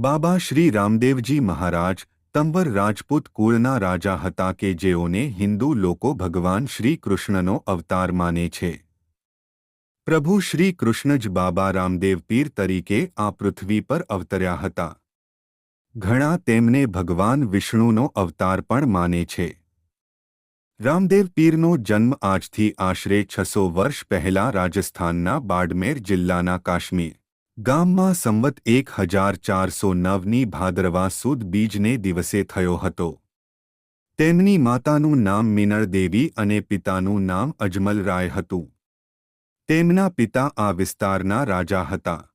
બાબા શ્રી રામદેવજી મહારાજ તંબર રાજપૂત કુળના રાજા હતા કે જેઓને હિન્દુ લોકો ભગવાન શ્રી કૃષ્ણનો અવતાર માને છે. પ્રભુ શ્રી કૃષ્ણ જ બાબા રામદેવ પીર તરીકે આ પૃથ્વી પર અવતર્યા હતા. ઘણા તેમને ભગવાન વિષ્ણુનો અવતાર પણ માને છે. રામદેવ પીરનો જન્મ આજથી આશરે છસો વર્ષ પહેલા રાજસ્થાનના બાડમેર જિલ્લાના કાશ્મીર ગામમાં સંવત એક હજાર ચારસો નવની ભાદરવા સુદ બીજને દિવસે થયો હતો. તેમની માતાનું નામ મિનળ દેવી અને પિતાનું નામ અજમલ રાય હતું. તેમના પિતા આ વિસ્તારના રાજા હતા.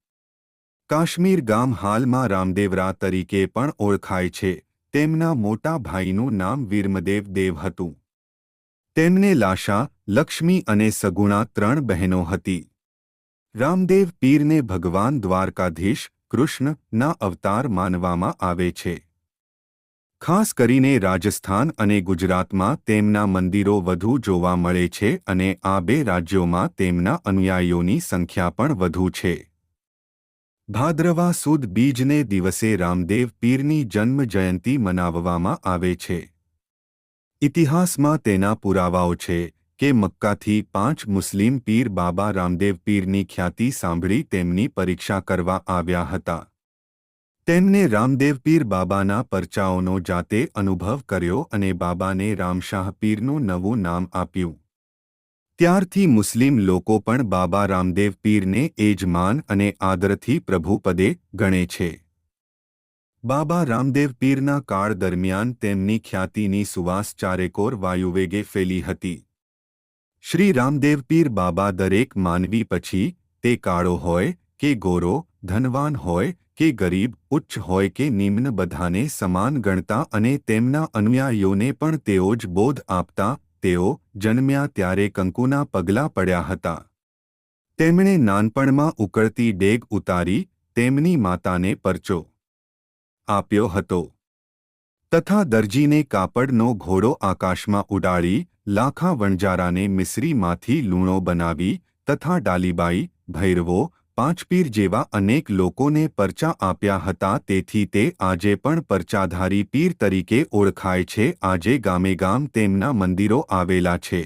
કાશ્મીર ગામ હાલમાં રામદેવરા તરીકે પણ ઓળખાય છે. તેમના મોટા ભાઈનું નામ વીરમદેવ દેવ હતું. તેમને લાશા, લક્ષ્મી અને સગુણા ત્રણ બહેનો હતી. રામદેવ પીરને ભગવાન દ્વારકાધીશ કૃષ્ણના અવતાર માનવામાં આવે છે. ખાસ કરીને રાજસ્થાન અને ગુજરાતમાં તેમના મંદિરો વધુ જોવા મળે છે અને આ બે રાજ્યોમાં તેમના અનુયાયીઓની સંખ્યા પણ વધુ છે. ભાદ્રવા સુદ બીજને દિવસે રામદેવ પીરની જન્મ જયંતી મનાવવામાં આવે છે. ઇતિહાસમાં તેના પુરાવાઓ છે. કે મક્કાથી પાંચ મુસ્લિમ પીર બાબા રામદેવ પીરની ખ્યાતિ સાંભળી તેમની પરીક્ષા કરવા આવ્યા હતા. તેમને રામદેવ પીર બાબાના પરચાઓનો જાતે અનુભવ કર્યો અને બાબાને રામશાહ પીરનું નવું નામ આપ્યું. ત્યારથી મુસ્લિમ લોકો પણ બાબા રામદેવ પીરને એ જ માન અને આદરથી પ્રભુપદે ગણે છે. બાબા રામદેવ પીરના કાળ દરમિયાન તેમની ખ્યાતિની સુવાસ ચારેકોર વાયુવેગે ફેલી હતી. શ્રી રામદેવ પીર બાબા દરેક માનવી પછી તે કાળો હોય કે ગોરો, ધનવાન હોય કે ગરીબ, ઉચ્ચ હોય કે નિમ્ન બધાને સમાન ગણતા અને તેમના અનુયાયીઓને પણ તેઓ જ બોધ આપતા, તેઓ જન્મ્યા ત્યારે કંકુના પગલાં પડ્યા હતા. તેમણે નાનપણમાં ઉકળતી ડેગ ઉતારી તેમની માતાને પરચો આપ્યો હતો. તથા દરજીને કાપડનો ઘોડો આકાશમાં ઉડાડી લાખા વણજારાને મિસરીમાંથી લૂણો બનાવી તથા ડાલીબાઈ, ભૈરવો, પાંચપીર જેવા અનેક લોકોને પરચા આપ્યા હતા. તેથી તે આજે પણ પરચાધારી પીર તરીકે ઓળખાય છે. આજે ગામે ગામ તેમના મંદિરો આવેલા છે.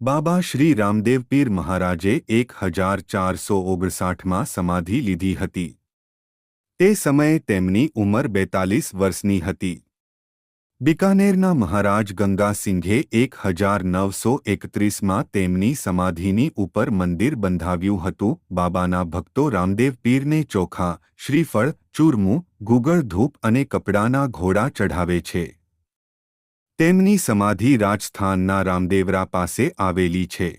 બાબા શ્રી રામદેવ પીર મહારાજે એક હજાર ચારસો ઓગણસાઠમાં સમાધિ લીધી હતી. તે સમયે તેમની ઉંમર બેતાલીસ વર્ષની હતી. બિકાનેરના મહારાજ ગંગાસિંઘે એક હજાર નવસો એકત્રીસમાં તેમની સમાધિની ઉપર મંદિર બંધાવ્યું હતું. બાબાના ભક્તો રામદેવ પીરને ચોખા, શ્રીફળ, ચૂરમું, ગુગળ ધૂપ અને કપડાના ઘોડા ચઢાવે છે. તેમની સમાધિ રાજસ્થાનના રામદેવરા પાસે આવેલી છે.